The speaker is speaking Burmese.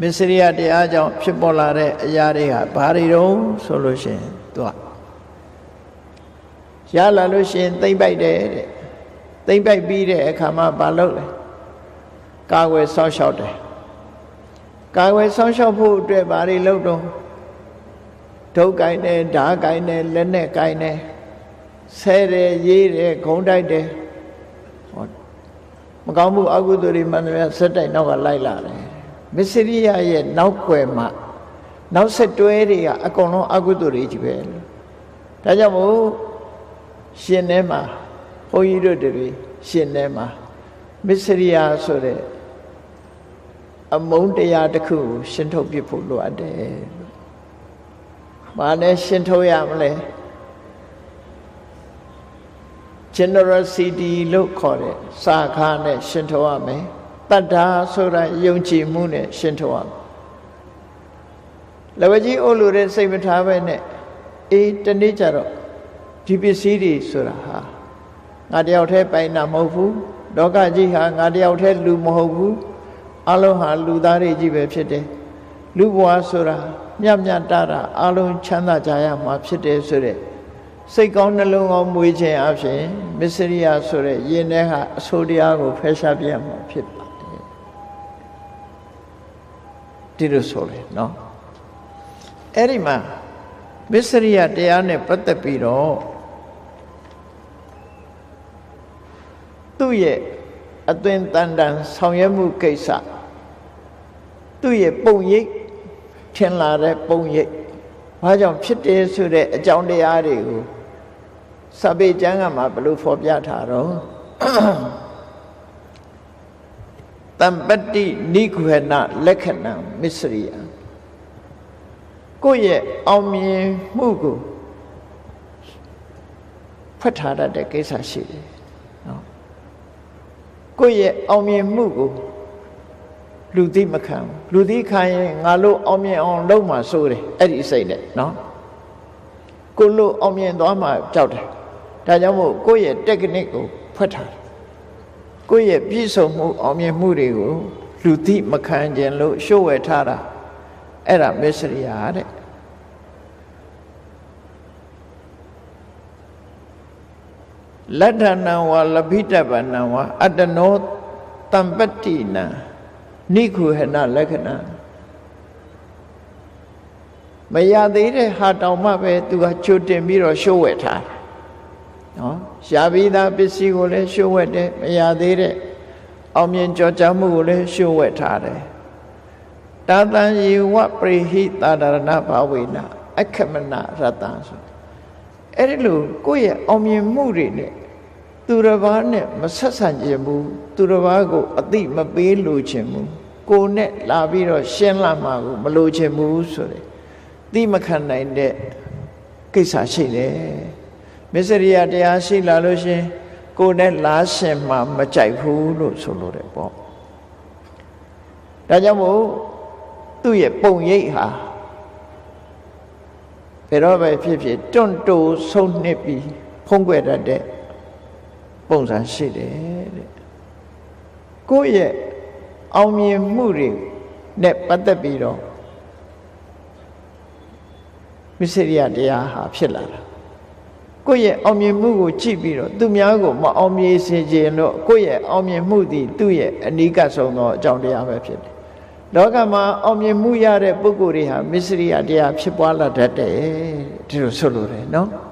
မစ္စရိယတရားကြောင့်ဖြစ်ပေါ်လာတဲ့အရာတွေကဘာတွေတုံးဆိုလို့ရှိရင်သူကရလာလို့ရှိရင်သိမ့်ပိုက်တယ်တဲ့သိမ့်ပိုက်ပြီးတဲ့အခါမှာဘာလုပ်လဲကာဝယ်ဆောင်းလျှောက်တယ်ကာဝယ်ဆောင်းလျှောက်ဖို့အတွက်ဘာတွေလုပ်တော့ဒုတ်ကိုင်းတယ်ဓားကိုင်းတယ်လက်နဲ့ကိုင်းတယ်ဆဲတယ်ရေးတယ်ဂုံတိုက်တယ်ဟောမကောင်းမှုအကုသိုလ်တွေမှန်တယ်ဆက်တိုက်နောက်ကလိုက်လာတယ် မစ္စရိယရဲ့နောက်ွယ်မှာနောက်ဆက်တွဲတွေကအကုန်လုံးအကုသိုလ်တွေကြီးပဲဒါကြောင့်မို့ရှင်ထဲမှာဘုန်းကြီးတို့တွေရှင်ထဲမှာမစ္စရိယဆိုတဲ့အမုန်းတရားတစ်ခုကိုရှင်းထုတ်ပြဖို့လိုအပ်တယ်။ဘာနဲ့ရှင်းထုတ်ရမလဲ generosity လို့ခေါ်တဲ့စာခါနဲ့ရှင်းထုတ်ရမယ်။ တတ္တာဆိုတာယုံကြည်မှုနဲ့ရှင်းထုတ်ရမယ်။လဝကြီးအိုလိုတဲ့စိတ်မထားပဲနဲ့အေးတနေ့ကျတော့ဒီပစ္စည်းတွေဆိုတာဟာငါတယောက်တည်းပိုင်တာမဟုတ်ဘူး။လောကကြီးဟာငါတယောက်တည်းလူမဟုတ်ဘူး။အလုံးဟာလူသားတွေကြီးပဲဖြစ်တယ်။လူဘဝဆိုတာမြတ်မြတ်တတာအလုံးချမ်းသာကြရမှာဖြစ်တယ်ဆိုတဲ့စိတ်ကောင်းနှလုံးကောင်းမွေးခြင်းအပြင်မစ္စရိယဆိုတဲ့ယင်ထဲဟာအဆိုးတရားကိုဖယ်ရှားပြမှာဖြစ်ပါ ဒီလိုဆိုလေနော်အဲ့ဒီမှာမစ္စရိယတရားနဲ့ပတ်သက်ပြီးတော့သူ့ရဲ့အသွင်တန်တန်ဆောင်ရွက်မှုကိစ္စသူ့ရဲ့ပုံရိပ်ထင်လာတဲ့ပုံရိပ်ဘာကြောင့်ဖြစ်တယ်ဆိုတဲ့အကြောင်းတရားတွေကိုစပေကျမ်းကမှာဘယ်လိုဖော်ပြထားတော့ တမ္ပတ္တိနိဂဝေနလက္ခဏံမစ္စရိယကိုယ့်ရဲ့အောင်မြင်မှုကိုဖတ်ထားတတ်တဲ့ကိစ္စရှိတယ်နော်ကိုယ့်ရဲ့အောင်မြင်မှုကိုလူသိမခံလူသိခံရင်ငါလို့အောင်မြင်အောင်လုပ်မှဆိုတယ်အဲ့ဒီစိတ်နဲ့နော်ကိုလို့အောင်မြင်သွားမှကြောက်တယ်ဒါကြောင့်မို့ကိုယ့်ရဲ့ technique ကိုဖွက်ထားတယ် ကိုယ့်ရဲ့ပြည့်စုံမှုအောင်မြင်မှုတွေကိုလူသိမခံခြင်းလို့ရှုပ်ဝဲထားတာအဲ့ဒါမစ္စရိယာတဲ့လတ္ထဏံဝါလភិတပဏံဝါအတ္တနောတမ္ပတ္တိနံနိခုဟနလက္ခဏာမရသေးတဲ့ဟာတောင်မှပဲသူကချွတ်တင်ပြီးတော့ရှိုးဝဲထားတယ် နော်ရှားပြီးသားပစ္စည်းကိုလည်းရှိုးဝဲတယ်မရသေးတဲ့အောင်မြင်ကြော်ကြားမှုကိုလည်းရှိုးဝဲထားတယ်တာတန်ယေဝပရိဟိတာဒရဏဘာဝေနအခမနရတံဆိုအဲ့ဒီလိုကိုယ့်ရဲ့အောင်မြင်မှုတွေနဲ့သူတစ်ပါးနဲ့မဆက်ဆံခြင်းဘူးသူတစ်ပါးကိုအတိမပေးလို့ခြင်းဘူးကိုယ်နဲ့လာပြီးတော့ရှင်းလာမှာကိုမလို့ခြင်းဘူးဆိုတယ်တိမခံနိုင်တဲ့ကိစ္စရှိတယ် မစ္စရိယတရားရှိလာလို့ရှင်ကိုယ်နဲ့လားရှင်မှာမကြိုက်ဘူးလို့ဆိုလို့တယ်ပေါ့ဒါကြောင့်မို့သူ့ရဲ့ပုံရိပ်ဟာဘယ်တော့ပဲဖြစ်ဖြစ်တွန့်တိုးဆုံးနှစ်ပြီးဖုံးကွယ်တတ်တဲ့ပုံစံရှိတယ်တဲ့ကိုယ့်ရဲ့အောင်မြင်မှုတွေနဲ့ပတ်သက်ပြီးတော့မစ္စရိယတရားဟာဖြစ်လာတာ ကိုယ့်ရဲ့အောင်မြင်မှုကိုကြည့်ပြီးတော့သူများကိုမအောင်မြင်စေခြင်းလို့ကိုယ့်ရဲ့အောင်မြင်မှုသည်သူ့ရဲ့အနိကဆုံးသောအကြောင်းတရားပဲဖြစ်တယ်လောကမှာအောင်မြင်မှုရတဲ့ပုဂ္ဂိုလ်တွေဟာမစ္စရိယတရားဖြစ်ပွားလာတတ်တယ်ဒီလိုဆိုလိုတယ်နော်